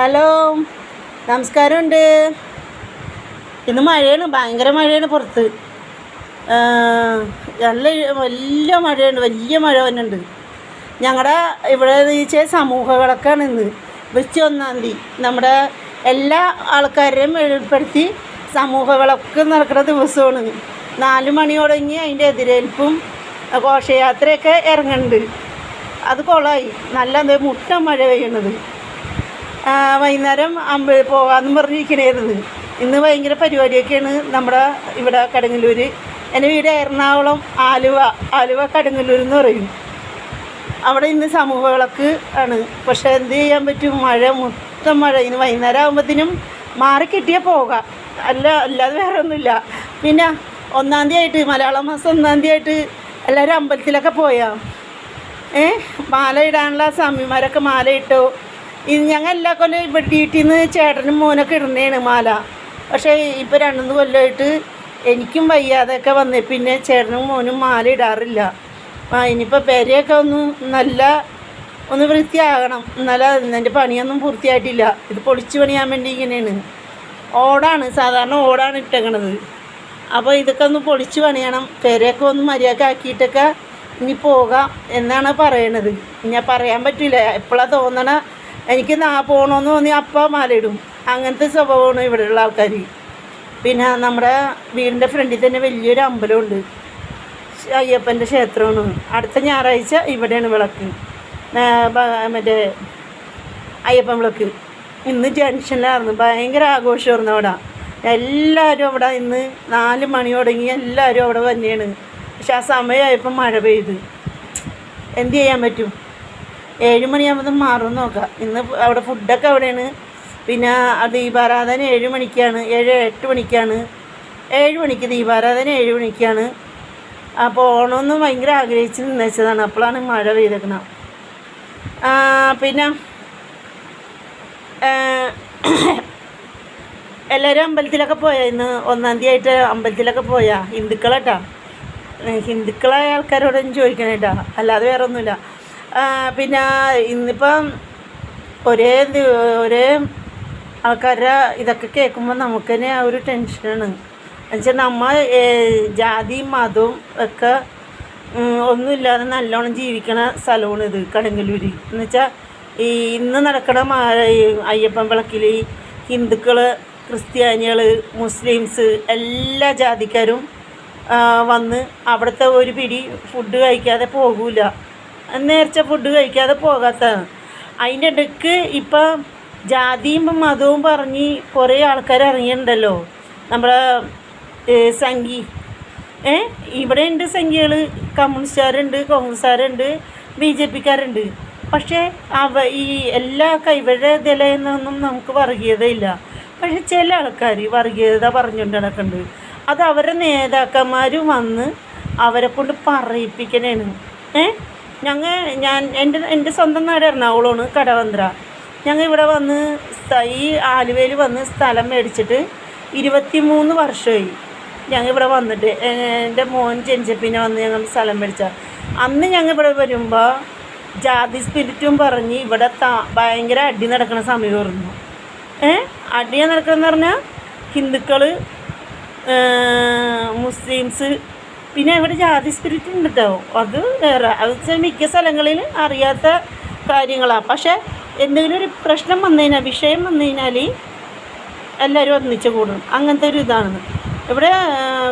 Hello നമസ്കാരമുണ്ട്. ഇന്ന് മഴയാണ് ഭയങ്കര മഴയാണ് പുറത്ത്. നല്ല വലിയ മഴയുണ്ട് വലിയ മഴ ഉണ്ട് ഞങ്ങളുടെ ഇവിടെ വെച്ചാൽ സമൂഹങ്ങളൊക്കെയാണ് ഇന്ന്. വെച്ച് ഒന്നാം തീയതി നമ്മുടെ എല്ലാ ആൾക്കാരെയും ഉൾപ്പെടുത്തി സമൂഹങ്ങളൊക്കെ നടക്കുന്ന ദിവസമാണ്. നാല് മണി തുടങ്ങി അതിന്റെ എതിരേൽപ്പും ഘോഷയാത്രയൊക്കെ ഇറങ്ങുന്നുണ്ട് അത് കൊള്ളായി നല്ല മുട്ട മഴ പെയ്യണത്. വൈകുന്നേരം അമ്പ പോകാമെന്ന് പറഞ്ഞിരിക്കണായിരുന്നു. ഇന്ന് ഭയങ്കര പരിപാടിയൊക്കെയാണ് നമ്മുടെ ഇവിടെ കടങ്ങല്ലൂർ എന്റെ വീട് എറണാകുളം ആലുവ ആലുവ കടങ്ങല്ലൂർ എന്ന് പറയും. അവിടെ ഇന്ന് സമൂഹ വിളക്ക് ആണ്. പക്ഷേ എന്ത് ചെയ്യാൻ പറ്റും? മഴ മൊത്തം മഴ. ഇന്ന് വൈകുന്നേരം ആകുമ്പോഴത്തേനും മാറി കിട്ടിയാൽ പോകാം. അല്ല അല്ലാതെ വേറെ ഒന്നുമില്ല. പിന്നെ ഒന്നാം തീയതി ആയിട്ട് മലയാള മാസം ഒന്നാം തീയതി ആയിട്ട് എല്ലാവരും അമ്പലത്തിലൊക്കെ പോയാ. ഏ? മാല ഇടാനുള്ള സ്വാമിമാരൊക്കെ മാല ഇട്ടു? ഇത് ഞങ്ങൾ എല്ലാ കൊല്ലം ഇവിടെ വീട്ടിൽ നിന്ന് ചേട്ടനും മോനൊക്കെ ഇടുന്നതാണ് മാല. പക്ഷേ ഇപ്പോൾ രണ്ടു കൊല്ലമായിട്ട് എനിക്കും വയ്യാതെയൊക്കെ വന്നേ. പിന്നെ ചേട്ടനും മോനും മാല ഇടാറില്ല. ആ ഇനിയിപ്പോൾ പെരയൊക്കെ ഒന്ന് നല്ല ഒന്ന് വൃത്തിയാകണം. എന്നാലും എന്റെ പണിയൊന്നും പൂർത്തിയായിട്ടില്ല. ഇത് പൊളിച്ചു പണിയാൻ വേണ്ടി ഇങ്ങനെയാണ്. ഓടാണ്. സാധാരണ ഓടാണ് ഇട്ടേക്കണത്. അപ്പോൾ ഇതൊക്കെ ഒന്ന് പൊളിച്ച് പണിയണം. പെരയൊക്കെ ഒന്ന് മര്യാദ ആക്കിയിട്ടൊക്കെ ഇനി പോകാം എന്നാണ് പറയണത്. ഞാൻ പറയാൻ പറ്റില്ല എപ്പോഴാണ് തോന്നണ എനിക്ക് നാ പോകണമെന്ന് തോന്നി അപ്പം മാലയിടും. അങ്ങനത്തെ സ്വഭാവമാണ് ഇവിടെയുള്ള ആൾക്കാർ പിന്നെ നമ്മുടെ വീടിന്റെ ഫ്രണ്ടിൽ തന്നെ വലിയൊരു അമ്പലമുണ്ട്. അയ്യപ്പന്റെ ക്ഷേത്രമാണ്. അടുത്ത ഞായറാഴ്ച ഇവിടെയാണ് വിളക്ക്. മറ്റേ അയ്യപ്പൻ വിളക്ക്. ഇന്ന് ജംഗ്ഷനിലായിരുന്നു. ഭയങ്കര ആഘോഷമായിരുന്നു അവിടെ. എല്ലാവരും അവിടെ ഇന്ന് നാല് മണി തുടങ്ങി എല്ലാവരും അവിടെ തന്നെയാണ് പക്ഷെ ആ സമയമായപ്പോൾ മഴ പെയ്ത്. എന്ത് ചെയ്യാൻ പറ്റും? ഏഴ് മണിയാകുമ്പോൾ മാറും നോക്കാം. ഇന്ന് അവിടെ ഫുഡൊക്കെ അവിടെയാണ്. പിന്നെ ദീപാരാധന ഏഴ് മണിക്കാണ്. ഏഴ് എട്ട് മണിക്കാണ്. ഏഴ് മണിക്ക് ദീപാരാധന ഏഴ് മണിക്കാണ്. അപ്പോൾ ഓണമെന്ന് ഭയങ്കര ആഗ്രഹിച്ച് നിന്നേച്ചതാണ്. അപ്പോഴാണ് മഴ പെയ്തേക്കണം. പിന്നെ എല്ലാവരും അമ്പലത്തിലൊക്കെ പോയാ ഇന്ന്? ഒന്നാം തീയതി ആയിട്ട് അമ്പലത്തിലൊക്കെ പോയാ? ഹിന്ദുക്കളാട്ടാ ഹിന്ദുക്കളായ ആൾക്കാരോടൊന്നും ചോദിക്കണേട്ടാ അല്ലാതെ വേറെ ഒന്നുമില്ല പിന്നെ ഇന്നിപ്പം ഒരേ ഒരേ ആൾക്കാരുടെ ഇതൊക്കെ കേൾക്കുമ്പോൾ നമുക്ക് തന്നെ ആ ഒരു ടെൻഷനാണ്. എന്നുവെച്ചാൽ നമ്മൾ ജാതിയും മതവും ഒക്കെ ഒന്നുമില്ലാതെ നല്ലോണം ജീവിക്കണ സ്ഥലമാണ് ഇത് കടങ്ങല്ലൂർ എന്നുവെച്ചാൽ ഈ ഇന്ന് നടക്കണ അയ്യപ്പൻ വിളക്കിൽ ഹിന്ദുക്കൾ ക്രിസ്ത്യാനികൾ മുസ്ലിംസ് എല്ലാ ജാതിക്കാരും വന്ന് അവിടുത്തെ ഒരു പിടി ഫുഡ് കഴിക്കാതെ പോകൂല. നേർച്ച ഫുഡ് കഴിക്കാതെ പോകാത്തതാണ് അതിന്റെ ഇടയ്ക്ക് ഇപ്പം ജാതിയും മതവും പറഞ്ഞ് കുറേ ആൾക്കാർ ഇറങ്ങിയിട്ടുണ്ടല്ലോ. നമ്മുടെ സംഘി. ഏ ഇവിടെ ഉണ്ട് സംഖ്യകൾ കമ്മ്യൂണിസ്റ്റുകാരുണ്ട് കോൺഗ്രസ്സുകാരുണ്ട് ബി ജെ പിക്കാരുണ്ട്. പക്ഷേ അവ ഈ എല്ലാ കൈവഴ നിലയെന്നൊന്നും നമുക്ക് വർഗീയതയില്ല പക്ഷെ ചില ആൾക്കാർ വർഗീയത പറഞ്ഞുകൊണ്ട് നടക്കുന്നുണ്ട് അത് അവരുടെ നേതാക്കന്മാർ വന്ന് അവരെ കൊണ്ട് പറയിപ്പിക്കണേണ്. ഏ? ഞങ്ങൾ ഞാൻ എന്റെ എന്റെ സ്വന്തം നാട് എറണാകുളമാണ് കടവന്ത്ര. ഞങ്ങൾ ഇവിടെ വന്ന് ഈ ആലുവയിൽ വന്ന് സ്ഥലം മേടിച്ചിട്ട് ഇരുപത്തി മൂന്ന് വർഷമായി ഞങ്ങൾ ഇവിടെ വന്നിട്ട്. എന്റെ മോൻ ജനിച്ചപ്പിന്നെ വന്ന് ഞങ്ങൾ സ്ഥലം മേടിച്ച. അന്ന് ഞങ്ങൾ ഇവിടെ വരുമ്പോൾ ജാതി സ്പിരിറ്റും പറഞ്ഞ് ഇവിടെ താ ഭയങ്കര അടി നടക്കുന്ന സമയമായിരുന്നു ഏ? അടി നടക്കുന്നതെന്ന് പറഞ്ഞാൽ ഹിന്ദുക്കൾ മുസ്ലിംസ് പിന്നെ ഇവിടെ ജാതി സ്പിരിറ്റ് ഉണ്ട് അത് വേറെ. അത് വെച്ചാൽ മിക്ക സ്ഥലങ്ങളിൽ അറിയാത്ത കാര്യങ്ങളാണ് പക്ഷേ എന്തെങ്കിലും ഒരു പ്രശ്നം വന്നു കഴിഞ്ഞാൽ വിഷയം വന്നു കഴിഞ്ഞാൽ എല്ലാവരും ഒന്നിച്ച് കൂടും. അങ്ങനത്തെ ഒരു ഇതാണ്. ഇവിടെ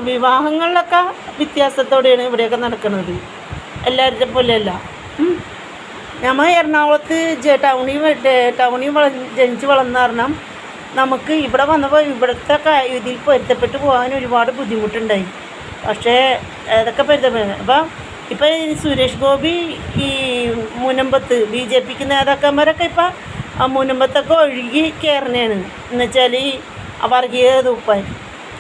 വിവാഹങ്ങളിലൊക്കെ വ്യത്യാസത്തോടെയാണ് ഇവിടെയൊക്കെ നടക്കുന്നത് എല്ലാവരുടെ പോലെയല്ല. നമ്മൾ എറണാകുളത്ത് ടൗണിൽ ടൗണിൽ വള ജനിച്ച് വളർന്ന കാരണം നമുക്ക് ഇവിടെ വന്നപ്പോൾ ഇവിടുത്തെ ഇതിൽ പൊരുത്തപ്പെട്ട് പോകാൻ ഒരുപാട് ബുദ്ധിമുട്ടുണ്ടായി. പക്ഷേ അതൊക്കെ പരിതമാണ് അപ്പം ഇപ്പം ഈ സുരേഷ് ഗോപി ഈ മുനമ്പത്ത് ബി ജെ പിക്ക് നേതാക്കന്മാരൊക്കെ ഇപ്പം ആ മുനമ്പത്തൊക്കെ ഒഴുകി കയറണേണ് എന്നുവെച്ചാൽ ഈ വർഗീയത തൂപ്പാൻ.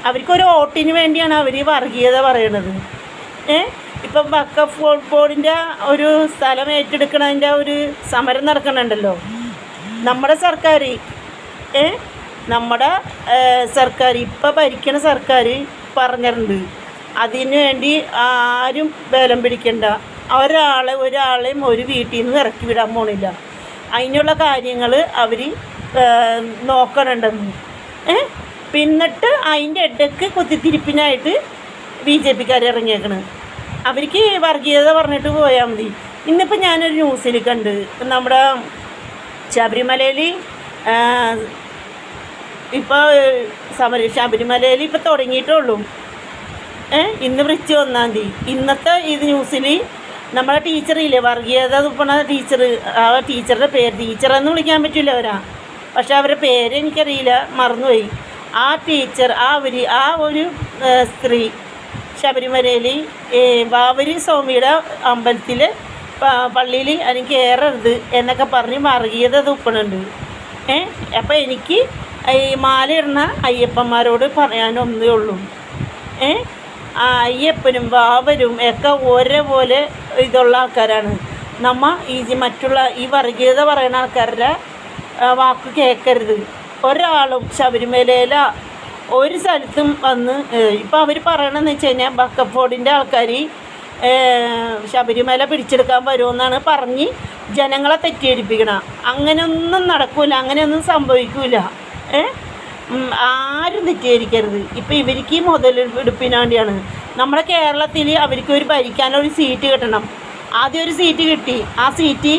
അവർക്കൊരു വോട്ടിന് വേണ്ടിയാണ് അവർ ഈ വർഗീയത പറയണത്. ഏ? ഇപ്പം വക്കഫ് ബോർഡിന്റെ ഒരു സ്ഥലം ഏറ്റെടുക്കണതിന്റെ ഒരു സമരം നടക്കണുണ്ടല്ലോ. നമ്മുടെ സർക്കാർ ഏ? നമ്മുടെ സർക്കാർ ഇപ്പം ഭരിക്കണ സർക്കാർ പറഞ്ഞിട്ടുണ്ട്. അതിന് വേണ്ടി ആരും ബലം പിടിക്കണ്ട. ഒരാളെ ഒരാളെയും ഒരു വീട്ടിൽ നിന്ന് ഇറക്കി വിടാൻ പോണില്ല. അതിനുള്ള കാര്യങ്ങൾ അവർ നോക്കണുണ്ടെന്ന്. ഏ? പിന്നിട്ട് അതിന്റെ ഇടയ്ക്ക് കുത്തിത്തിരിപ്പിനായിട്ട് ബി ജെ പിക്കാർ ഇറങ്ങിയേക്കണ്. അവർക്ക് വർഗീയത പറഞ്ഞിട്ട് പോയാൽ മതി. ഇന്നിപ്പോൾ ഞാനൊരു ന്യൂസിൽ കണ്ട് നമ്മുടെ ശബരിമലയിൽ ഇപ്പോൾ സമര ശബരിമലയിൽ ഇപ്പോൾ തുടങ്ങിയിട്ടുള്ളൂ ഇന്ന് വൃത്തി ഒന്നാം തീയതി ഇന്നത്തെ ഇത് ന്യൂസിൽ നമ്മളെ ടീച്ചറില്ലേ വർഗീയത തുപ്പണ ടീച്ചർ ആ ടീച്ചറുടെ പേര് ടീച്ചറെന്ന് വിളിക്കാൻ പറ്റില്ല അവരാ. പക്ഷെ അവരുടെ പേര് എനിക്കറിയില്ല. മറന്നുപോയി. ആ ടീച്ചർ ആ ഒരു ആ ഒരു സ്ത്രീ ശബരിമലയിൽ വാവരി സ്വാമിയുടെ അമ്പലത്തിൽ പള്ളിയിൽ എനിക്ക് ഏറരുത് എന്നൊക്കെ പറഞ്ഞ് വർഗീയത തുപ്പണുണ്ട്. ഏ? അപ്പം എനിക്ക് ഈ മാലയിടുന്ന അയ്യപ്പന്മാരോട് പറയാനൊന്നേ ഉള്ളൂ. ഏ? അയ്യപ്പനും ബാബരും ഒക്കെ ഒരേപോലെ ഇതുള്ള ആൾക്കാരാണ്. നമ്മ ഈ മറ്റുള്ള ഈ വർഗീയത പറയുന്ന ആൾക്കാരുടെ വാക്ക് കേൾക്കരുത് ഒരാളും ശബരിമലയില ഒരു സ്ഥലത്തും വന്ന് ഇപ്പം അവർ പറയണമെന്ന് വെച്ച് കഴിഞ്ഞാൽ ബക്കഫോർഡിന്റെ ആൾക്കാർ ശബരിമല പിടിച്ചെടുക്കാൻ വരുമെന്നാണ് പറഞ്ഞ് ജനങ്ങളെ തെറ്റിദ്ധരിപ്പിക്കണം. അങ്ങനെയൊന്നും നടക്കില്ല അങ്ങനെയൊന്നും സംഭവിക്കില്ല ഏ? ഉം, ആരും തെറ്റിദ്ധരിക്കരുത് ഇപ്പം ഇവർക്ക് ഈ മുതലെടുപ്പിന് വേണ്ടിയാണ് നമ്മുടെ കേരളത്തിൽ അവർക്ക് ഒരു ഭരിക്കാനൊരു സീറ്റ് കിട്ടണം. ആദ്യം ഒരു സീറ്റ് കിട്ടി. ആ സീറ്റ്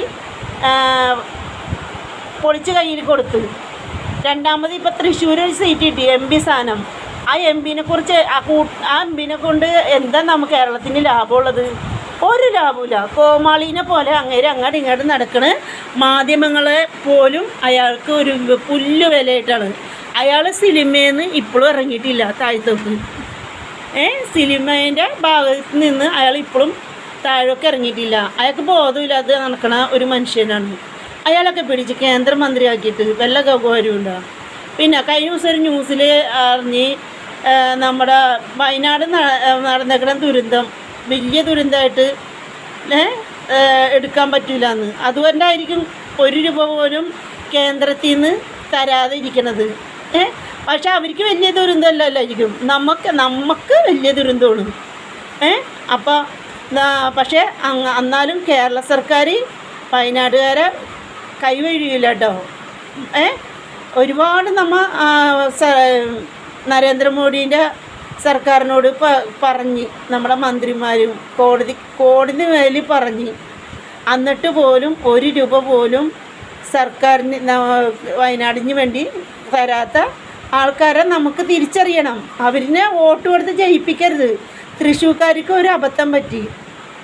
പൊളിച്ച് കയ്യിൽ കൊടുത്ത്. രണ്ടാമത് ഇപ്പോൾ തൃശ്ശൂർ ഒരു സീറ്റ് കിട്ടി എം പി സ്ഥാനം. ആ എം പിനെ കുറിച്ച് ആ കൂ ആ എം പിനെ കൊണ്ട് എന്താ നമുക്ക് കേരളത്തിന് ലാഭമുള്ളത്? ഒരു ലാഭമില്ല കോമാളീനെ പോലെ അങ്ങേര് അങ്ങോട്ട് ഇങ്ങോട്ട് നടക്കണ. മാധ്യമങ്ങളെ പോലും അയാൾക്ക് ഒരു പുല്ല് വിലയായിട്ടാണ് അയാൾ സിനിമയിൽ നിന്ന് ഇപ്പോഴും ഇറങ്ങിയിട്ടില്ല താഴ്ത്തോക്ക് ഏ? സിനിമേന്റെ ഭാഗത്ത് നിന്ന് അയാൾ ഇപ്പോഴും താഴേക്ക് ഇറങ്ങിയിട്ടില്ല. അയാൾക്ക് ബോധമില്ലാതെ നടക്കണ ഒരു മനുഷ്യനാണ്. അയാളൊക്കെ പിടിച്ച് കേന്ദ്രമന്ത്രിയാക്കിയിട്ട് വല്ല ഗൗരവമുണ്ടോ പിന്നെ കഴിഞ്ഞ ദിവസം ഒരു ന്യൂസിൽ അറിഞ്ഞ് നമ്മുടെ വയനാട് നടന്നേക്കണ ദുരന്തം വലിയ ദുരന്തമായിട്ട് എടുക്കാൻ പറ്റില്ല എന്ന് അതുകൊണ്ടായിരിക്കും ഒരു രൂപ പോലും കേന്ദ്രത്തിൽ നിന്ന് തരാതെ ഇരിക്കണത്. ഏ? പക്ഷെ അവർക്ക് വലിയ ദുരന്തമല്ല അല്ലായിരിക്കും നമുക്ക് നമുക്ക് വലിയ ദുരന്തമാണ് ഏ? അപ്പോൾ പക്ഷേ എന്നാലും കേരള സർക്കാർ വയനാടുകാരെ കൈവഴിയില്ല കേട്ടോ ഏ? ഒരുപാട് നമ്മ ആ, സ- നരേന്ദ്രമോദീന്റെ സർക്കാരിനോട് പ പറഞ്ഞ് നമ്മുടെ മന്ത്രിമാരും കോടതി കോടതി മേലിൽ പറഞ്ഞ് എന്നിട്ട് പോലും ഒരു രൂപ പോലും സർക്കാരിന് വയനാടിന് വേണ്ടി തരാത്ത ആൾക്കാരെ നമുക്ക് തിരിച്ചറിയണം. അവരിനെ വോട്ട് കൊടുത്ത് ജയിപ്പിക്കരുത്. തൃശ്ശൂർക്കാർക്ക് ഒരു അബദ്ധം പറ്റി.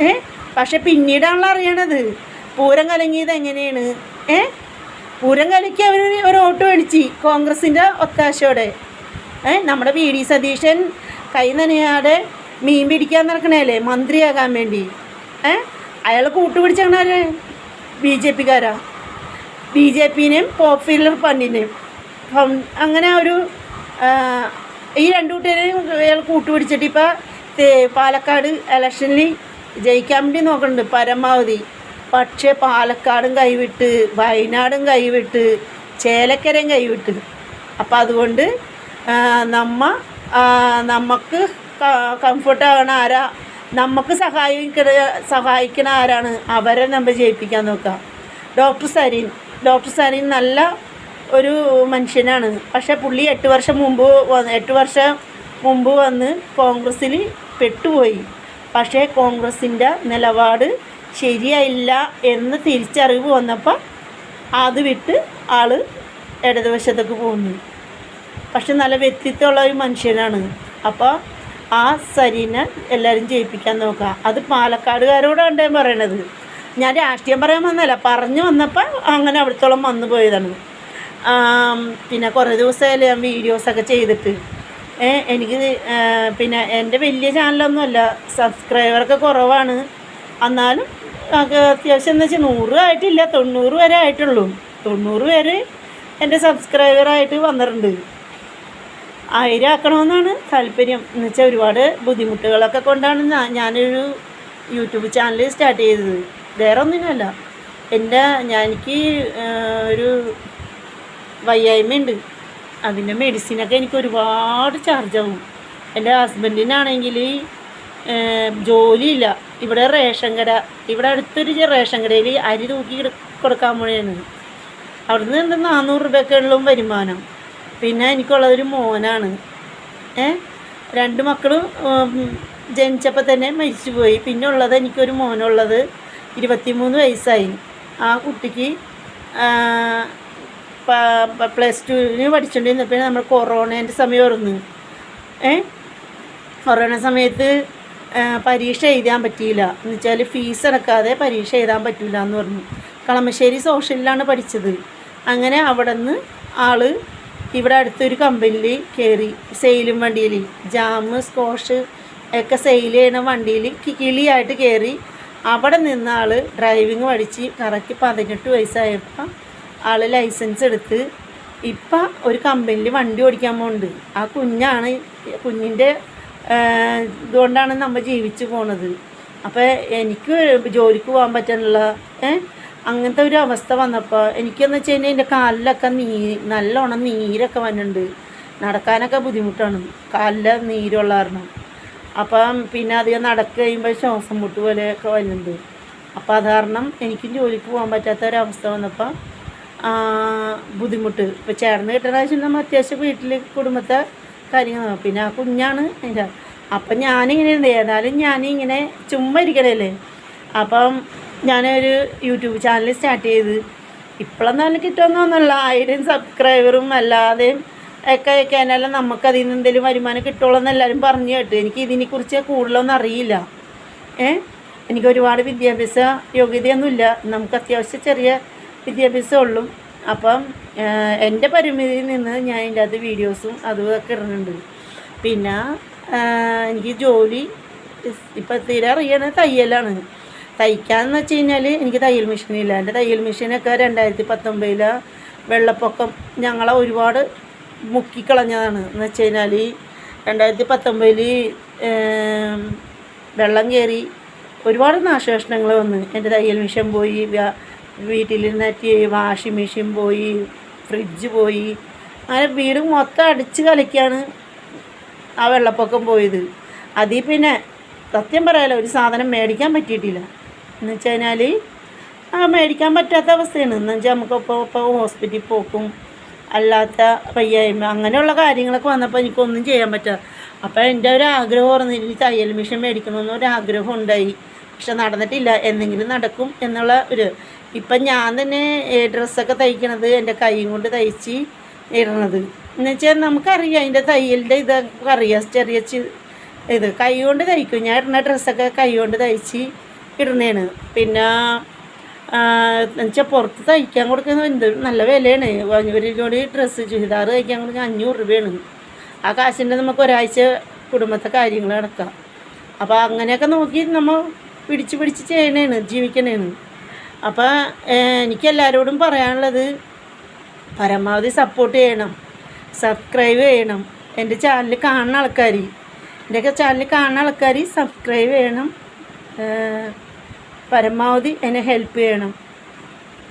ഏ? പക്ഷെ പിന്നീടാണല്ലോ അറിയണത്. പൂരം കലങ്ങിയത് എങ്ങനെയാണ്? ഏ? പൂരം കലക്കി അവർ ഒരു വോട്ട് മേടിച്ച് കോൺഗ്രസിന്റെ ഒത്താശയോടെ. ഏ? നമ്മുടെ വി ഡി സതീശൻ കൈ നനയാതെ മീൻ പിടിക്കാൻ നടക്കണേലേ മന്ത്രിയാകാൻ വേണ്ടി. ഏ? അയാൾ കൂട്ടുപിടിച്ചങ്ങനെ ബി ജെ പിക്കാരാ. ബി ജെ പിനെയും പോപ്പുലർ അപ്പം അങ്ങനെ ഒരു ഈ രണ്ടു കൂട്ടരെയും അയാൾ കൂട്ടുപിടിച്ചിട്ട് ഇപ്പോൾ പാലക്കാട് ഇലക്ഷനിൽ ജയിക്കാൻ വേണ്ടി നോക്കുന്നുണ്ട് പരമാവധി. പക്ഷേ പാലക്കാടും കൈവിട്ട് വയനാടും കൈവിട്ട് ചേലക്കരയും കൈവിട്ട്. അപ്പം അതുകൊണ്ട് നമ്മ നമുക്ക് കംഫർട്ട് ആകണ ആരാ നമുക്ക് സഹായിക്കണ സഹായിക്കണ ആരാണ് അവരെ നമ്മൾ ജയിപ്പിക്കാൻ നോക്കാം. ഡോക്ടർ സരീൻ. ഡോക്ടർ സരീൻ നല്ല ഒരു മനുഷ്യനാണ്. പക്ഷേ പുള്ളി എട്ട് വർഷം മുമ്പ് എട്ട് വർഷം മുമ്പ് വന്ന് കോൺഗ്രസ്സിൽ പെട്ടുപോയി. പക്ഷേ കോൺഗ്രസിന്റെ നിലപാട് ശരിയായില്ല എന്ന് തിരിച്ചറിവ് വന്നപ്പോൾ അത് വിട്ട് ആൾ ഇടതുവശത്തേക്ക് പോകുന്നു പക്ഷെ നല്ല വ്യക്തിത്വമുള്ള ഒരു മനുഷ്യനാണ്. അപ്പോൾ ആ സരീനെ എല്ലാവരും ജയിപ്പിക്കാൻ നോക്കുക. അത് പാലക്കാടുകാരോടാണ് ഞാൻ പറയണത്. ഞാൻ രാഷ്ട്രീയം പറയാൻ വന്നല്ല പറഞ്ഞു വന്നപ്പോൾ അങ്ങനെ അവിടത്തോളം വന്നു പോയതാണ്. പിന്നെ കുറേ ദിവസമായാലും ഞാൻ വീഡിയോസൊക്കെ ചെയ്തിട്ട്. എനിക്ക് പിന്നെ എന്റെ വലിയ ചാനലൊന്നുമല്ല സബ്സ്ക്രൈബറൊക്കെ കുറവാണ്. എന്നാലും അത്യാവശ്യം എന്ന് വെച്ചാൽ നൂറ് ആയിട്ടില്ല തൊണ്ണൂറ് വരെ ആയിട്ടുള്ളൂ. തൊണ്ണൂറ് പേര് എന്റെ സബ്സ്ക്രൈബറായിട്ട് വന്നിട്ടുണ്ട്. ആയിരം ആക്കണമെന്നാണ് താല്പര്യം. എന്ന് വെച്ചാൽ ഒരുപാട് ബുദ്ധിമുട്ടുകളൊക്കെ കൊണ്ടാണ് ഞാനൊരു യൂട്യൂബ് ചാനൽ സ്റ്റാർട്ട് ചെയ്തത്. വേറെ ഒന്നിനുമല്ല എന്റെ ഞാൻ എനിക്ക് ഒരു വയ്യായ്മയുണ്ട്. അതിന്റെ മെഡിസിനൊക്കെ എനിക്ക് ഒരുപാട് ചാർജ് ആവും എന്റെ ഹസ്ബൻഡിനാണെങ്കിൽ ജോലിയില്ല. ഇവിടെ റേഷൻ കട ഇവിടെ അടുത്തൊരു റേഷൻ കടയിൽ അരി തൂക്കി കൊടുക്കാൻ അവിടെ അവിടുന്ന് ഉണ്ട് നാനൂറ് രൂപയൊക്കെയുള്ള വരുമാനം. പിന്നെ എനിക്കുള്ളതൊരു മോനാണ്. ഏ? രണ്ട് മക്കളും ജനിച്ചപ്പോൾ തന്നെ മരിച്ചു പോയി പിന്നെ ഉള്ളത് എനിക്കൊരു മോനുള്ളത്. ഇരുപത്തിമൂന്ന് വയസ്സായി. ആ കുട്ടിക്ക് പ്ലസ് ടുവിന് പഠിച്ചുകൊണ്ടിരുന്നപ്പോൾ നമ്മൾ കൊറോണേന്റെ സമയമായിരുന്നു ഏ? കൊറോണ സമയത്ത് പരീക്ഷ എഴുതാൻ പറ്റിയില്ല. എന്ന് വെച്ചാൽ ഫീസ് അടക്കാതെ പരീക്ഷ എഴുതാൻ പറ്റില്ല എന്ന് പറഞ്ഞു. കളമശ്ശേരി സോഷ്യലിലാണ് പഠിച്ചത്. അങ്ങനെ അവിടെ നിന്ന് ആൾ ഇവിടെ അടുത്തൊരു കമ്പനിയിൽ കയറി സെയിലും വണ്ടിയിൽ ജാമ് സ്കോഷ് ഒക്കെ സെയിൽ ചെയ്യണ വണ്ടിയിൽ കിളിയായിട്ട് കയറി അവിടെ നിന്ന ആൾ ഡ്രൈവിങ് പഠിച്ച് കറക്റ്റ് പതിനെട്ട് വയസ്സായപ്പോൾ ആൾ ലൈസൻസ് എടുത്ത് ഇപ്പം ഒരു കമ്പനിയിൽ വണ്ടി ഓടിക്കാൻ പോകുന്നുണ്ട് ആ കുഞ്ഞാണ് കുഞ്ഞിന്റെ ഇതുകൊണ്ടാണ് നമ്മൾ ജീവിച്ച് പോണത്. അപ്പോൾ എനിക്ക് ജോലിക്ക് പോകാൻ പറ്റാനുള്ള അങ്ങനത്തെ ഒരു അവസ്ഥ വന്നപ്പോൾ എനിക്കെന്ന് വെച്ച് കഴിഞ്ഞാൽ എന്റെ കാലിലൊക്കെ നീ നല്ലോണം നീരൊക്കെ വന്നിട്ടുണ്ട് നടക്കാനൊക്കെ ബുദ്ധിമുട്ടാണ്. കാലിൽ നീരുള്ള കാരണം. അപ്പം പിന്നെ അധികം നടക്കുക കഴിയുമ്പോൾ ശ്വാസം മുട്ട് പോലെയൊക്കെ വരുന്നുണ്ട്. അപ്പോൾ അത് കാരണം എനിക്കും ജോലിക്ക് പോകാൻ പറ്റാത്ത ഒരവസ്ഥ വന്നപ്പോൾ ബുദ്ധിമുട്ട്. ഇപ്പോൾ ചേർന്ന് കിട്ടുന്ന ആവശ്യം നമ്മൾ അത്യാവശ്യം വീട്ടിൽ കുടുംബത്തെ കാര്യങ്ങൾ. പിന്നെ ആ കുഞ്ഞാണ് എന്റെ. അപ്പം ഞാനിങ്ങനെ ഉണ്ട് ഏതായാലും ഞാനിങ്ങനെ ചുമ്മാ ഇരിക്കണല്ലേ അപ്പം ഞാനൊരു യൂട്യൂബ് ചാനൽ സ്റ്റാർട്ട് ചെയ്ത് ഇപ്പോഴെന്നാലും കിട്ടുമെന്നൊന്നുമല്ല ആയിരം സബ്സ്ക്രൈബറും അല്ലാതെയും ഒക്കെ കഴിഞ്ഞാലും നമുക്ക് അതിൽ നിന്ന് എന്തെങ്കിലും വരുമാനം കിട്ടുള്ളൂ എല്ലാവരും പറഞ്ഞു കേട്ടു. എനിക്ക് ഇതിനെക്കുറിച്ച് കൂടുതലൊന്നും അറിയില്ല. ഏ? എനിക്ക് ഒരുപാട് വിദ്യാഭ്യാസ യോഗ്യതയൊന്നുമില്ല നമുക്ക് അത്യാവശ്യം ചെറിയ വിദ്യാഭ്യാസം ഉള്ളൂ. അപ്പം എന്റെ പരിമിതിയിൽ നിന്ന് ഞാൻ എന്റെ അത് വീഡിയോസും അതും ഒക്കെ ഇടുന്നുണ്ട്. പിന്നെ എനിക്ക് ജോലി ഇപ്പം തീരെ അറിയണ തയ്യലാണ്. തയ്ക്കാന്ന് വെച്ച് കഴിഞ്ഞാൽ എനിക്ക് തയ്യൽ മെഷീനില്ല. എന്റെ തയ്യൽ മെഷീനൊക്കെ രണ്ടായിരത്തി പത്തൊമ്പതിലെ വെള്ളപ്പൊക്കം ഞങ്ങളെ ഒരുപാട് മുക്കിക്കളഞ്ഞതാണ്. എന്ന് വെച്ച് കഴിഞ്ഞാൽ രണ്ടായിരത്തി പത്തൊമ്പതിൽ വെള്ളം കയറി ഒരുപാട് നാശനഷ്ടങ്ങൾ വന്ന്. എന്റെ തയ്യൽ മെഷീൻ പോയി വീട്ടിൽ വീട്ടിലിരുന്നിട്ട് വാഷിംഗ് മെഷീൻ പോയി ഫ്രിഡ്ജ് പോയി. അങ്ങനെ വീട് മൊത്തം അടിച്ച് കലക്കിയാണ് ആ വെള്ളപ്പൊക്കം പോയത്. അതിൽ പിന്നെ സത്യം പറയാലോ ഒരു സാധനം മേടിക്കാൻ പറ്റിയിട്ടില്ല. എന്ന് വെച്ച് കഴിഞ്ഞാൽ ആ മേടിക്കാൻ പറ്റാത്ത അവസ്ഥയാണ്. എന്ന് വെച്ചാൽ നമുക്കിപ്പോൾ ഇപ്പോൾ ഹോസ്പിറ്റലിൽ പോക്കും അല്ലാത്ത വയ്യായ്മ അങ്ങനെയുള്ള കാര്യങ്ങളൊക്കെ വന്നപ്പോൾ എനിക്കൊന്നും ചെയ്യാൻ പറ്റാ. അപ്പോൾ എന്റെ ഒരു ആഗ്രഹം ഓർന്നിരുന്നു തയ്യൽ മെഷീൻ മേടിക്കണമെന്ന് ഒരു ആഗ്രഹം ഉണ്ടായി. പക്ഷെ നടന്നിട്ടില്ല. എന്തെങ്കിലും നടക്കും എന്നുള്ള ഒരു ഇപ്പം ഞാൻ തന്നെ ഡ്രസ്സൊക്കെ തയ്ക്കണത് എന്റെ കൈ കൊണ്ട് തയ്ച്ച് ഇടണത്. എന്ന് വെച്ചാൽ നമുക്കറിയാം അതിന്റെ തയ്യലിന്റെ ഇതൊക്കെ അറിയാം. ചെറിയ ഇത് കൈ കൊണ്ട് തയ്ക്കും. ഞാൻ ഇടുന്ന ഡ്രസ്സൊക്കെ കൈ കൊണ്ട് തയ്ച്ച് ഇടുന്നതാണ്. പിന്നെ എന്നുവെച്ചാൽ പുറത്ത് തയ്ക്കാൻ കൊടുക്കുന്ന എന്ത് നല്ല വിലയാണ്. ഒരു ജോഡി ഡ്രസ്സ് ചുരിദാർ തയ്ക്കാൻ കൊടുക്കുക അഞ്ഞൂറ് രൂപയാണ്. ആ കാശിന്റെ നമുക്ക് ഒരാഴ്ച കുടുംബത്തെ കാര്യങ്ങൾ നടക്കാം അപ്പോൾ അങ്ങനെയൊക്കെ നോക്കി നമ്മൾ പിടിച്ച് പിടിച്ച് ചെയ്യണേണ് ജീവിക്കണേണ്. അപ്പോൾ എനിക്ക് എല്ലാവരോടും പറയാനുള്ളത് പരമാവധി സപ്പോർട്ട് ചെയ്യണം. സബ്സ്ക്രൈബ് ചെയ്യണം. എന്റെ ചാനൽ കാണുന്ന ആൾക്കാർ എന്റെയൊക്കെ ചാനൽ കാണുന്ന ആൾക്കാർ സബ്സ്ക്രൈബ് ചെയ്യണം. പരമാവധി എന്നെ ഹെൽപ്പ് ചെയ്യണം.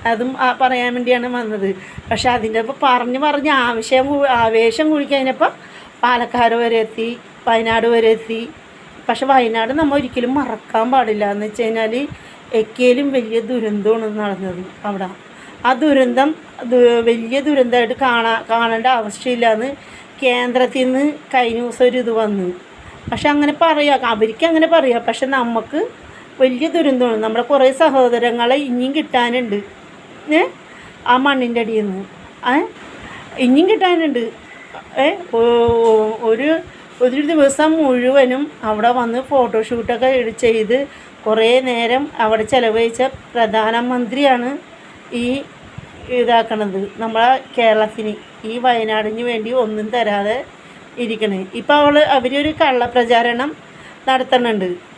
അതും പറയാൻ വേണ്ടിയാണ് വന്നത്. പക്ഷെ അതിന്റെ ഇപ്പം പറഞ്ഞ് പറഞ്ഞ് ആവശ്യം ആവേശം കുഴിക്കഴിഞ്ഞപ്പം പാലക്കാട് വരെ എത്തി വയനാട് വരെ എത്തി. പക്ഷെ വയനാട് നമ്മൾ ഒരിക്കലും മറക്കാൻ പാടില്ല. എന്ന് വെച്ച് കഴിഞ്ഞാൽ എക്കേലും വലിയ ദുരന്തമാണ് നടന്നത് അവിടെ. ആ ദുരന്തം വലിയ ദുരന്തമായിട്ട് കാണാ കാണേണ്ട ആവശ്യമില്ലാന്ന് കേന്ദ്രത്തിൽ നിന്ന് കഴിഞ്ഞ ദിവസം ഒരു ഇത് വന്നു. പക്ഷെ അങ്ങനെ പറയാം അവർക്ക് അങ്ങനെ പറയാം. പക്ഷെ നമുക്ക് വലിയ ദുരന്തമാണ്. നമ്മുടെ കുറേ സഹോദരങ്ങളെ ഇനിയും കിട്ടാനുണ്ട്. ഏ? ആ മണ്ണിന്റെ അടിയിൽ നിന്ന്. ഏ? ഇനിയും കിട്ടാനുണ്ട്. ഏ? ഒരു ഒരു ദിവസം മുഴുവനും അവിടെ വന്ന് ഫോട്ടോഷൂട്ടൊക്കെ ചെയ്ത് കുറേ നേരം അവിടെ ചിലവഴിച്ച പ്രധാനമന്ത്രിയാണ് ഈ ഇതാക്കണത്. നമ്മളെ കേരളത്തിന് ഈ വയനാടിന് വേണ്ടി ഒന്നും തരാതെ ഇരിക്കണേ. ഇപ്പോൾ അവൾ അവരൊരു കള്ളപ്രചാരണം നടത്തുന്നുണ്ട്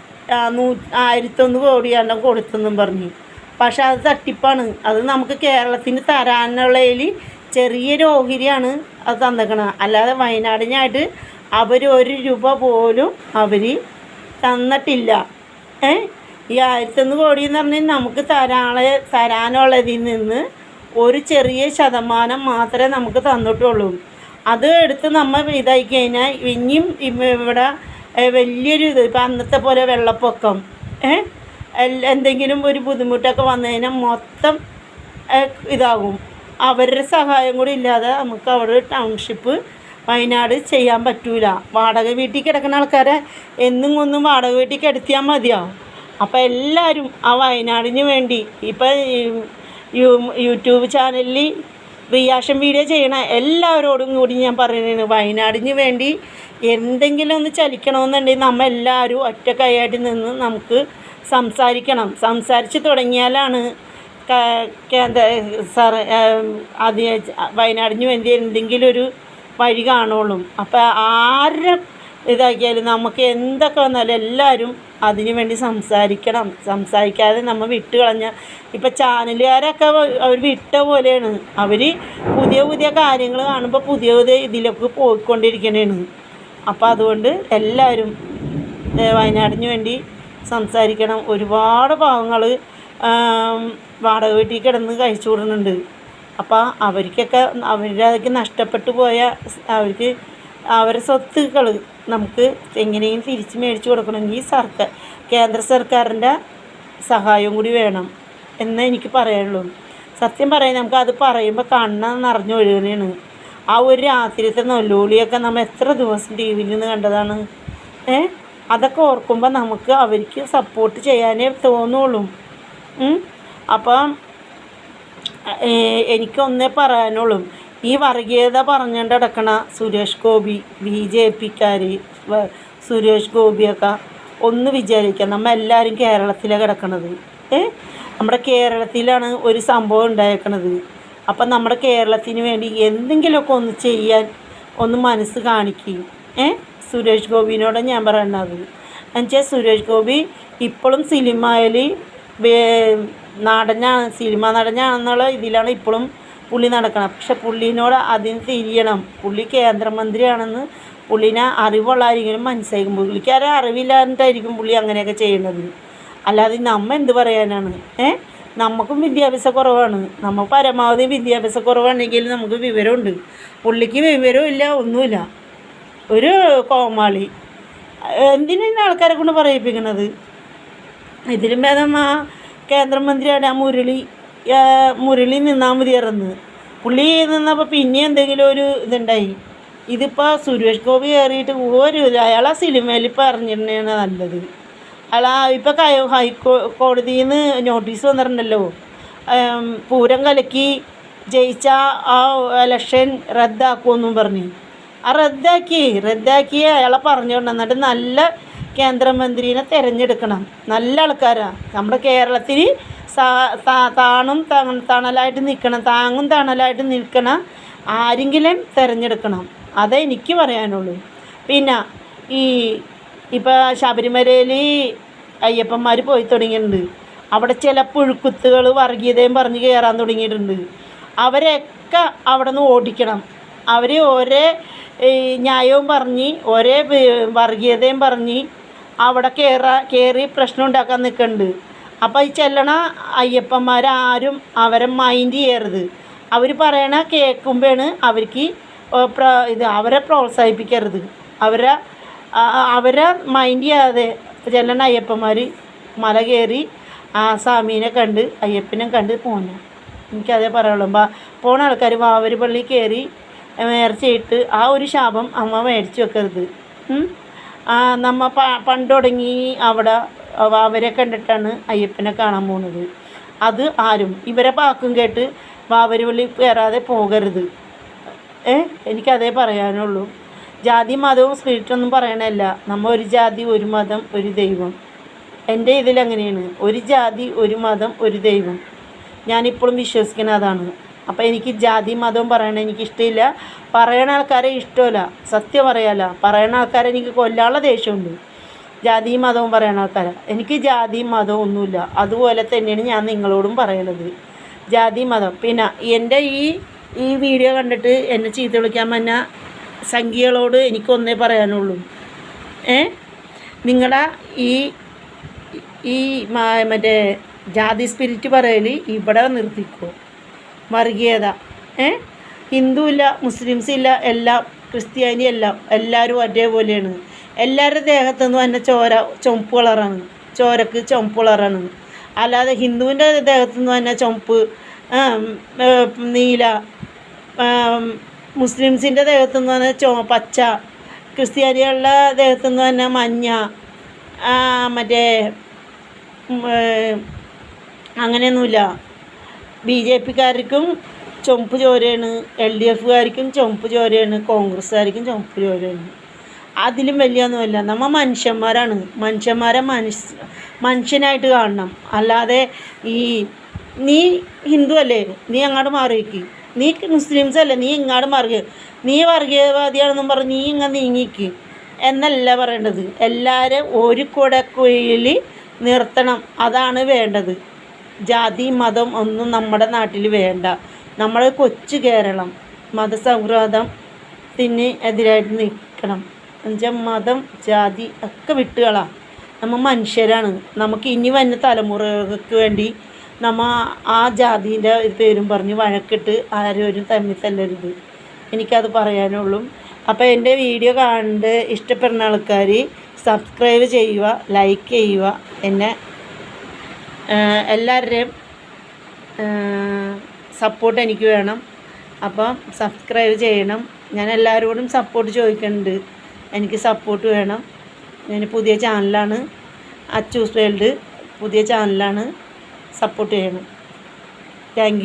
നൂ ആയിരത്തൊന്ന് കോടിയാണ് കൊടുത്തെന്നും പറഞ്ഞു. പക്ഷെ അത് തട്ടിപ്പാണ്. അത് നമുക്ക് കേരളത്തിന് തരാനുള്ളതിൽ ചെറിയൊരു ഓഹരിയാണ് അത് തന്നേക്കണത് അല്ലാതെ വയനാടിനായിട്ട് അവർ ഒരു രൂപ പോലും അവർ തന്നിട്ടില്ല. ഏ? ഈ ആയിരത്തൊന്ന് കോടി എന്ന് പറഞ്ഞാൽ നമുക്ക് തരാളെ തരാനുള്ളതിൽ നിന്ന് ഒരു ചെറിയ ശതമാനം മാത്രമേ നമുക്ക് തന്നിട്ടുള്ളൂ. അത് എടുത്ത് നമ്മൾ ഇതായി കഴിഞ്ഞാൽ ഇനിയും ഇവിടെ വലിയൊരു ഇത്. ഇപ്പം അന്നത്തെ പോലെ വെള്ളപ്പൊക്കം. എന്തെങ്കിലും ഒരു ബുദ്ധിമുട്ടൊക്കെ വന്നു കഴിഞ്ഞാൽ മൊത്തം ഇതാകും. അവരുടെ സഹായം കൂടി ഇല്ലാതെ നമുക്ക് അവിടെ ടൗൺഷിപ്പ് വയനാട് ചെയ്യാൻ പറ്റൂല. വാടക വീട്ടിൽ കിടക്കുന്ന ആൾക്കാരെ എന്നും ഒന്നും വാടക വീട്ടിൽ കിടത്തിയാൽ മതിയാവും അപ്പോൾ എല്ലാവരും ആ വയനാടിന് വേണ്ടി. ഇപ്പം യൂട്യൂബ് ചാനലിൽ റിയാക്ഷൻ വീഡിയോ ചെയ്യണ എല്ലാവരോടും കൂടി ഞാൻ പറയുന്നത് വയനാടിന് വേണ്ടി എന്തെങ്കിലും ഒന്ന് ചലിക്കണമെന്നുണ്ടെങ്കിൽ നമ്മൾ എല്ലാവരും ഒറ്റ കൈയായിട്ട് നിന്ന് നമുക്ക് സംസാരിക്കണം. സംസാരിച്ച് തുടങ്ങിയാലാണ് കേന്ദ്ര സാർ അത് വയനാടിന് വേണ്ടി എന്തെങ്കിലും ഒരു വഴി കാണുള്ളൂ. അപ്പോൾ ആരുടെ ഇതാക്കിയാലും നമുക്ക് എന്തൊക്കെ വന്നാലും എല്ലാവരും അതിനു വേണ്ടി സംസാരിക്കണം. സംസാരിക്കാതെ നമ്മൾ വിട്ട് കളഞ്ഞാൽ ഇപ്പം ചാനലുകാരൊക്കെ അവർ വിട്ട പോലെയാണ്. അവർ പുതിയ പുതിയ കാര്യങ്ങൾ കാണുമ്പോൾ പുതിയ പുതിയ ഇതിലേക്ക് പോയിക്കൊണ്ടിരിക്കണേണ്. അപ്പോൾ അതുകൊണ്ട് എല്ലാവരും വയനാടിന് വേണ്ടി സംസാരിക്കണം. ഒരുപാട് പാവങ്ങൾ വാടക വീട്ടിൽ കിടന്ന് കഴിച്ചു കൂടുന്നുണ്ട് അപ്പോൾ അവർക്കൊക്കെ അവരുടെ നഷ്ടപ്പെട്ടു പോയ അവർക്ക് അവരുടെ സ്വത്തുക്കൾ നമുക്ക് എങ്ങനെയും തിരിച്ച് മേടിച്ചു കൊടുക്കണമെങ്കിൽ സർക്കാർ കേന്ദ്ര സർക്കാരിന്റെ സഹായം കൂടി വേണം എന്നേ എനിക്ക് പറയാനുള്ളൂ. സത്യം പറയാൻ നമുക്ക് അത് പറയുമ്പോൾ കണ്ണ നിറഞ്ഞൊഴുകണേണ് ആ ഒരു രാത്രിയിലത്തെ നൊല്ലൂളിയൊക്കെ നമ്മൾ എത്ര ദിവസം ടി വിയിൽ നിന്ന് കണ്ടതാണ്? ഏ? അതൊക്കെ ഓർക്കുമ്പോൾ നമുക്ക് അവർക്ക് സപ്പോർട്ട് ചെയ്യാനേ തോന്നുള്ളൂ. അപ്പം എനിക്കൊന്നേ പറയാനുള്ളൂ. ഈ വർഗീയത പറഞ്ഞുകൊണ്ട് നടക്കണ സുരേഷ് ഗോപി ബി ജെ പിക്കാർ സുരേഷ് ഗോപിയൊക്കെ ഒന്ന് വിചാരിക്കാം. നമ്മൾ എല്ലാവരും കേരളത്തിലാണ് കിടക്കണത്. ഏ? നമ്മുടെ കേരളത്തിലാണ് ഒരു സംഭവം ഉണ്ടായേക്കണത്. അപ്പം നമ്മുടെ കേരളത്തിന് വേണ്ടി എന്തെങ്കിലുമൊക്കെ ഒന്ന് ചെയ്യാൻ ഒന്ന് മനസ്സ് കാണിക്കും. ഏ? സുരേഷ് ഗോപിനോട് ഞാൻ പറയണത്. എന്നുവെച്ചാൽ സുരേഷ് ഗോപി ഇപ്പോഴും സിനിമയിൽ നടനാണ് സിനിമ നടനാണെന്നുള്ള ഇതിലാണ് ഇപ്പോഴും പുള്ളി നടക്കണം. പക്ഷെ പുള്ളിനോട് അതിന് തിരിയണം. പുള്ളി കേന്ദ്രമന്ത്രിയാണെന്ന് പുള്ളിനെ അറിവുള്ള ആരെങ്കിലും മനസ്സിലാക്കും പുള്ളിക്കാരെ ആരും അറിവില്ലാണ്ടായിരിക്കും പുള്ളി അങ്ങനെയൊക്കെ ചെയ്യുന്നത് അല്ലാതെ നമ്മ എന്ത് പറയാനാണ്? ഏ? നമുക്കും വിദ്യാഭ്യാസ കുറവാണ്. നമ്മൾ പരമാവധി വിദ്യാഭ്യാസ കുറവാണെങ്കിൽ നമുക്ക് വിവരമുണ്ട്. പുള്ളിക്ക് വിവരമില്ല ഒന്നുമില്ല. ഒരു കോമാളി. എന്തിനാണ് ആൾക്കാരെ കൊണ്ട് പറയിപ്പിക്കുന്നത് ഇതിലും ഭേദം ആ കേന്ദ്രമന്ത്രിയാണ് ആ മുരളി. മുരളി നിന്നാൽ മതിയായിരുന്നു പുള്ളി നിന്നപ്പോൾ പിന്നെ എന്തെങ്കിലും ഒരു ഇതുണ്ടായി. ഇതിപ്പോൾ സുരേഷ് ഗോപി കയറിയിട്ട് ഒരു അയാൾ സിനിമയിൽ ഇപ്പം അറിഞ്ഞിരുന്നതാണ് നല്ലത്. അയാൾ ഇപ്പോൾ ഹൈക്കോ കോടതിയിൽ നിന്ന് നോട്ടീസ് വന്നിട്ടുണ്ടല്ലോ. പൂരം കലക്കി ജയിച്ച ആ ഇലക്ഷൻ റദ്ദാക്കുമെന്നും പറഞ്ഞ്. ആ റദ്ദാക്കി റദ്ദാക്കി അയാളെ പറഞ്ഞുകൊണ്ട്. എന്നിട്ട് നല്ല കേന്ദ്രമന്ത്രിനെ തിരഞ്ഞെടുക്കണം. നല്ല ആൾക്കാരാണ് നമ്മുടെ താ- താണും തണ- തണലായിട്ട് നിൽക്കണം താങ്ങും തണലായിട്ട് നിൽക്കണം ആരെങ്കിലും തിരഞ്ഞെടുക്കണം. അതേ എനിക്ക് പറയാനുള്ളൂ. പിന്നെ ഈ ഇപ്പോൾ ശബരിമലയിൽ അയ്യപ്പന്മാർ പോയി തുടങ്ങിയിട്ടുണ്ട്. അവിടെ ചില പുഴുക്കുത്തുകൾ വർഗീയതയും പറഞ്ഞ് കയറാൻ തുടങ്ങിയിട്ടുണ്ട്. അവരെയൊക്കെ അവിടെ നിന്ന് ഓടിക്കണം. അവർ ഒരേ ന്യായവും പറഞ്ഞ് ഒരേ വർഗീയതയും പറഞ്ഞ് അവിടെ കയറാ കയറി പ്രശ്നം ഉണ്ടാക്കാൻ നിൽക്കുന്നുണ്ട് അപ്പോൾ ഈ ചെല്ലണ അയ്യപ്പന്മാരാരും അവരെ മൈൻഡ് ചെയ്യരുത്. അവർ പറയണ കേൾക്കുമ്പോഴാണ് അവർക്ക് ഇത് അവരെ പ്രോത്സാഹിപ്പിക്കരുത്. അവരെ അവരെ മൈൻഡ് ചെയ്യാതെ ചെല്ലണ അയ്യപ്പന്മാർ മല കയറി ആ സ്വാമീനെ കണ്ട് അയ്യപ്പനെ കണ്ട് പോന്നു. എനിക്കതേ പറയുള്ളൂ പോണ ആൾക്കാർ വാവര് പള്ളി കയറി നേർച്ചയിട്ട് ആ ഒരു ശാപം അമ്മ മേടിച്ച് വെക്കരുത്. നമ്മ പ പണ്ട് തുടങ്ങി അവിടെ വാവരെ കണ്ടിട്ടാണ് അയ്യപ്പനെ കാണാൻ പോകുന്നത് അത് ആരും ഇവരെ പാക്കും കേട്ട് വാവര് വിളി കയറാതെ പോകരുത്. ഏ? എനിക്കതേ പറയാനുള്ളൂ. ജാതി മതവും സ്പിരിറ്റൊന്നും പറയണല്ല നമ്മൾ ഒരു ജാതി ഒരു മതം ഒരു ദൈവം. എന്റെ ഇതിലങ്ങനെയാണ് ഒരു ജാതി ഒരു മതം ഒരു ദൈവം. ഞാനിപ്പോഴും വിശ്വസിക്കുന്ന അതാണ്. അപ്പോൾ എനിക്ക് ജാതി മതവും പറയണ എനിക്കിഷ്ടമില്ല. പറയണ ആൾക്കാരെ ഇഷ്ടമല്ല. സത്യം പറയാല. പറയണ ആൾക്കാരെ എനിക്ക് കൊല്ലാനുള്ള ദേഷ്യമുണ്ട്. ജാതിയും മതവും പറയണ ആൾക്കാരെ. എനിക്ക് ജാതിയും മതവും ഒന്നുമില്ല. അതുപോലെ തന്നെയാണ് ഞാൻ നിങ്ങളോടും പറയണത്. ജാതി മതം. പിന്നെ എന്റെ ഈ ഈ വീഡിയോ കണ്ടിട്ട് എന്നെ ചീത്ത വിളിക്കാൻ വന്ന സംഖ്യകളോട് എനിക്കൊന്നേ പറയാനുള്ളൂ. ഏ? നിങ്ങളുടെ ഈ ഈ മറ്റേ ജാതി സ്പിരിറ്റ് പറയൽ ഇവിടെ നിർത്തിക്കോ. വർഗീയത. ഏ? ഹിന്ദു ഇല്ല മുസ്ലിംസ് ഇല്ല എല്ലാം ക്രിസ്ത്യാനി എല്ലാം എല്ലാവരും ഒരേപോലെയാണ് എല്ലാവരുടെ ദേഹത്തു നിന്ന് തന്നെ ചോര ചുമപ്പ് കളറാണ്. ചോരക്ക് ചുമപ്പ് കളറാണ്. അല്ലാതെ ഹിന്ദുവിന്റെ ദേഹത്തു നിന്ന് തന്നെ ചുമപ്പ് നീല മുസ്ലിംസിന്റെ ദേഹത്തു നിന്ന് തന്നെ ചോ പച്ച ക്രിസ്ത്യാനികളുടെ ദേഹത്തു നിന്ന് തന്നെ മഞ്ഞ മറ്റേ അങ്ങനെയൊന്നുമില്ല. ബി ജെ പിക്കാർക്കും ചുമപ്പ് ചോരയാണ് എൽ ഡി എഫുകാർക്കും ചുമപ്പ് ചോരയാണ് കോൺഗ്രസ്സുകാർക്കും ചുമപ്പ് ചോരയാണ്. അതിലും വലിയൊന്നുമല്ല. നമ്മൾ മനുഷ്യന്മാരാണ്. മനുഷ്യന്മാരെ മനുഷ്യ മനുഷ്യനായിട്ട് കാണണം. അല്ലാതെ ഈ നീ ഹിന്ദു അല്ലേ? നീ അങ്ങോട്ട് മാറിയേക്ക്. നീ മുസ്ലിംസ് അല്ലേ? നീ ഇങ്ങോട്ട് മാറുക നീ വർഗീയവാദിയാണെന്നും പറഞ്ഞ് നീ ഇങ്ങനെ നീങ്ങിക്ക് എന്നല്ല പറയേണ്ടത്. എല്ലാവരും ഒരു കുടക്കുയിൽ നിർത്തണം. അതാണ് വേണ്ടത്. ജാതി മതം ഒന്നും നമ്മുടെ നാട്ടിൽ വേണ്ട. നമ്മുടെ കൊച്ചു കേരളം. മതസൗഹൃദത്തിന് എതിരായിട്ട് നിൽക്കണം. എന്നുവെച്ചാൽ മതം ജാതി ഒക്കെ വിട്ടുകളാ. നമ്മൾ മനുഷ്യരാണ്. നമുക്ക് ഇനി വന്ന തലമുറകൾക്ക് വേണ്ടി നമ്മ ആ ജാതിന്റെ പേരും പറഞ്ഞ് വഴക്കിട്ട് ആരും തമ്മിൽ തല്ലരുത് എനിക്കത് പറയാനുള്ളൂ. അപ്പോൾ എന്റെ വീഡിയോ കണ്ട് ഇഷ്ടപ്പെടുന്ന ആൾക്കാർ സബ്സ്ക്രൈബ് ചെയ്യുക ലൈക്ക് ചെയ്യുക. എന്നെ എല്ലാവരുടെയും സപ്പോർട്ട് എനിക്ക് വേണം. അപ്പം സബ്സ്ക്രൈബ് ചെയ്യണം. ഞാൻ എല്ലാവരോടും സപ്പോർട്ട് ചോദിക്കുന്നുണ്ട് എനിക്ക് സപ്പോർട്ട് വേണം. ഞാൻ പുതിയ ചാനലാണ് അച്ചൂസ് വേൾഡ് പുതിയ ചാനലാണ് സപ്പോർട്ട് ചെയ്യണം. താങ്ക്